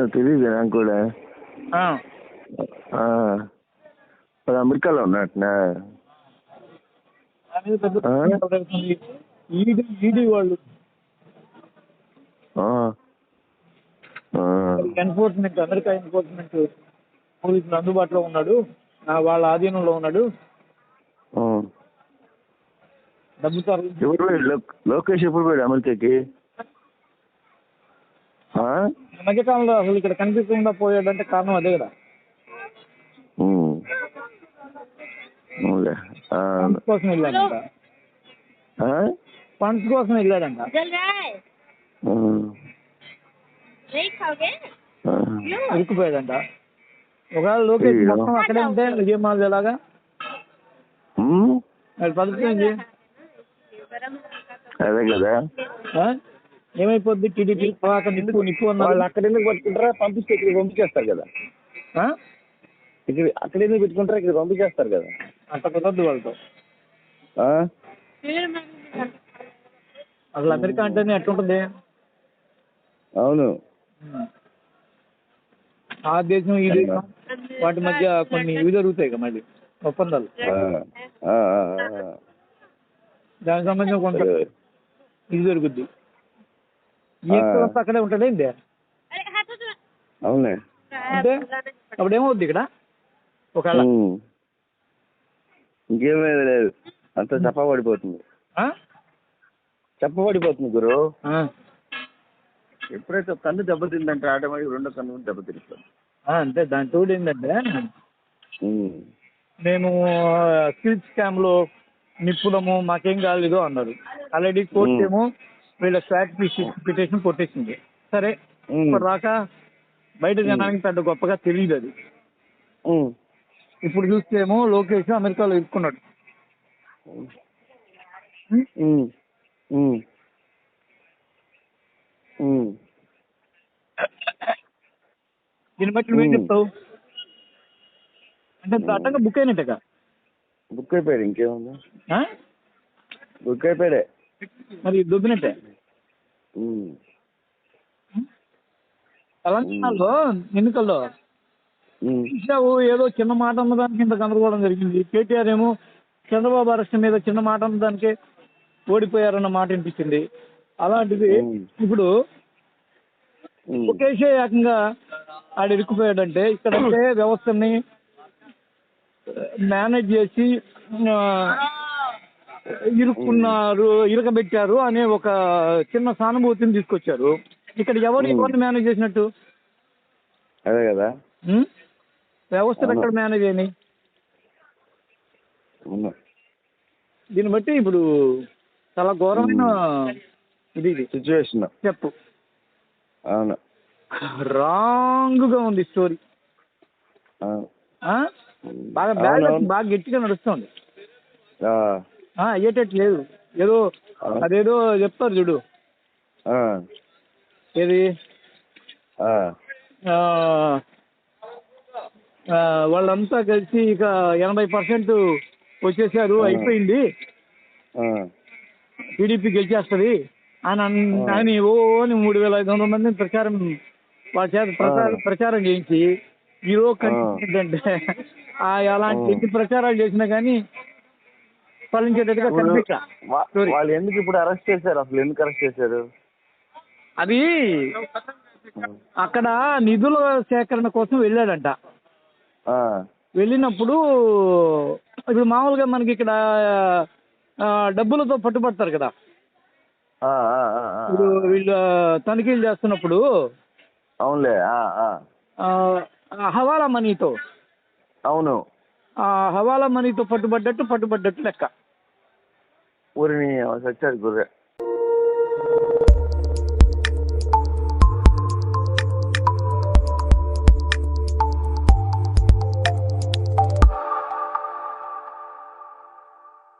అవును తెలియదు నాకు కూడా మరి అమెరికాలో ఉన్నట్టునా. ఈడీ వాళ్ళు. ఎన్ఫోర్స్మెంట్ అమెరికా ఎన్ఫోర్స్మెంట్ పోలీసులు అందుబాటులో ఉన్నాడు. వాళ్ళ ఆధీనంలో ఉన్నాడు. డబ్బు లోకేష్ ఎప్పుడు పోయాడు అమెరికాకి? మధ్యకాలంలో అసలు ఇక్కడ కనిపించకుండా పోయాడంటే కారణం అదే కదా. ఫండ్స్ కోసం వెళ్ళాడంట. ఫండ్స్ కోసం వెళ్ళాడంట. ఇరుక్కుపోయాడంట. ఒకవేళ లోకేష్ మొత్తం అక్కడే ఉంటే విజయ్ మాల్ ఎలాగా? పరిస్థితి అదే కదా. ఏమైపోద్ది? టీడీపీ అక్కడ నిప్పు నిప్పు వాళ్ళు అక్కడ ఎందుకు పట్టుకుంటారా? పంపిస్తే ఇక్కడ పంపించేస్తారు కదా? ఇక్కడ అక్కడ ఎందుకు పెట్టుకుంటారా? ఇక్కడ పంపించేస్తారు కదా. అంత కుదరదు వాళ్ళతో. ఆ? అసలు అమెరికా అంటేనే ఎట్లుంటుంది? అవును. ఆ దేశం ఈ దేశం వాటి మధ్య కొన్ని ఇవి జరుగుతాయి కదా మళ్ళీ. ఒప్పందాలు. దానికి సంబంధించిన కొంత. ఇది జరుగుద్ది. అక్కడే అక్కడే ఉంటాడండి అవునే అంటే అప్పుడు ఏమవుద్ది ఇక్కడ? ఒకవేళ ఇంకేమీ లేదు అంత చెప్పబడిపోతుంది. చెప్పబడిపోతుంది గురు. ఎప్పుడైతే కన్ను దెబ్బతిందంటే ఆటోమేటిక్ రెండో కన్ను దెబ్బతింటుంది అంటే దాని తోడు ఏంటంటే మేము స్కిల్ క్యామ్లో నిప్పులము మాకేం కాలేదు అన్నారు. ఆల్రెడీ కోర్టు ఏమో వీళ్ళ స్వాట్ పిటిషన్ కొట్టేసింది. సరే. ఇప్పుడు రాక బయట జనానికి పెద్ద గొప్పగా తెలియదు అది. ఇప్పుడు చూస్తే ఏమో లోకేష్ అమెరికాలో ఇరుక్కున్నాడు. దీన్ని బట్టి నువ్వేం. చెప్తావు? అంటే దట్టంగా బుక్ అయినట్టుగా? బుక్ అయిపోయాడు ఇంకేముంది? బుక్ అయిపోయాడే. మరి దొబ్బినట్టే. తెలంగాణలో ఎన్నికల్లో. చూసావు ఏదో చిన్న మాట అన్నదానికి ఇంత గందరగోళం జరిగింది కేటీఆర్ ఏమో చంద్రబాబు అరెస్ట్ మీద చిన్న మాట అన్నదానికే ఓడిపోయారన్న మాట వినిపించింది అలాంటిది. ఇప్పుడు. ఒకేసే ఏకంగా ఆడ ఇరుక్కుపోయాడంటే ఇక్కడంటే వ్యవస్థని మేనేజ్ చేసి ఇరుక్కున్నారు ఇరకబెట్టారు అనే ఒక చిన్న సానుభూతిని తీసుకొచ్చారు. ఇక్కడ ఎవరు. ఎవరిని మేనేజ్ చేసినట్టు? అదే కదా? వ్యవస్థలు. ఎక్కడ మేనేజ్ అయినాయి దీన్ని బట్టి ఇప్పుడు చాలా ఘోరమైన ఇది సిచ్యువేషన్ చెప్పు. అవును. రాంగ్గా ఉంది స్టోరీ? బాగా అవునవును. బాగా గట్టిగా నడుస్తుంది. అయ్యేటట్టు లేదు ఏదో. అదేదో చెప్తారు చూడు. ఏది వాళ్ళంతా కలిసి ఇక ఎనభై పర్సెంట్ వచ్చేసారు. అయిపోయింది. టీడీపీ గెలిచేస్తుంది అని అన్- ఓ అని మూడు వేల ఐదు వందల మందిని ప్రచారం వాళ్ళ చేత ప్రచారం. ప్రచారం చేయించి ఈరోజు ఆ అలాంటి. ఎన్ని ప్రచారాలు చేసినా కానీ కనిపించ. వాళ్ళు ఎందుకు ఇప్పుడు అరెస్ట్ చేశారు? అసలు ఎందుకు అరెస్ట్ చేశారు? అది అక్కడ నిధుల సేకరణ కోసం వెళ్ళాడంట. వెళ్ళినప్పుడు ఇప్పుడు మామూలుగా మనకి ఇక్కడ డబ్బులతో పట్టుబడతారు కదా. ఇప్పుడు వీళ్ళు తనిఖీలు చేస్తున్నప్పుడు అవునులే హవాలా మనీతో. అవును. ఆ హవాలా మనీతో పట్టుబడ్డట్టు పట్టుబడ్డట్టు లెక్క. பூரணி சச்சா இருக்குது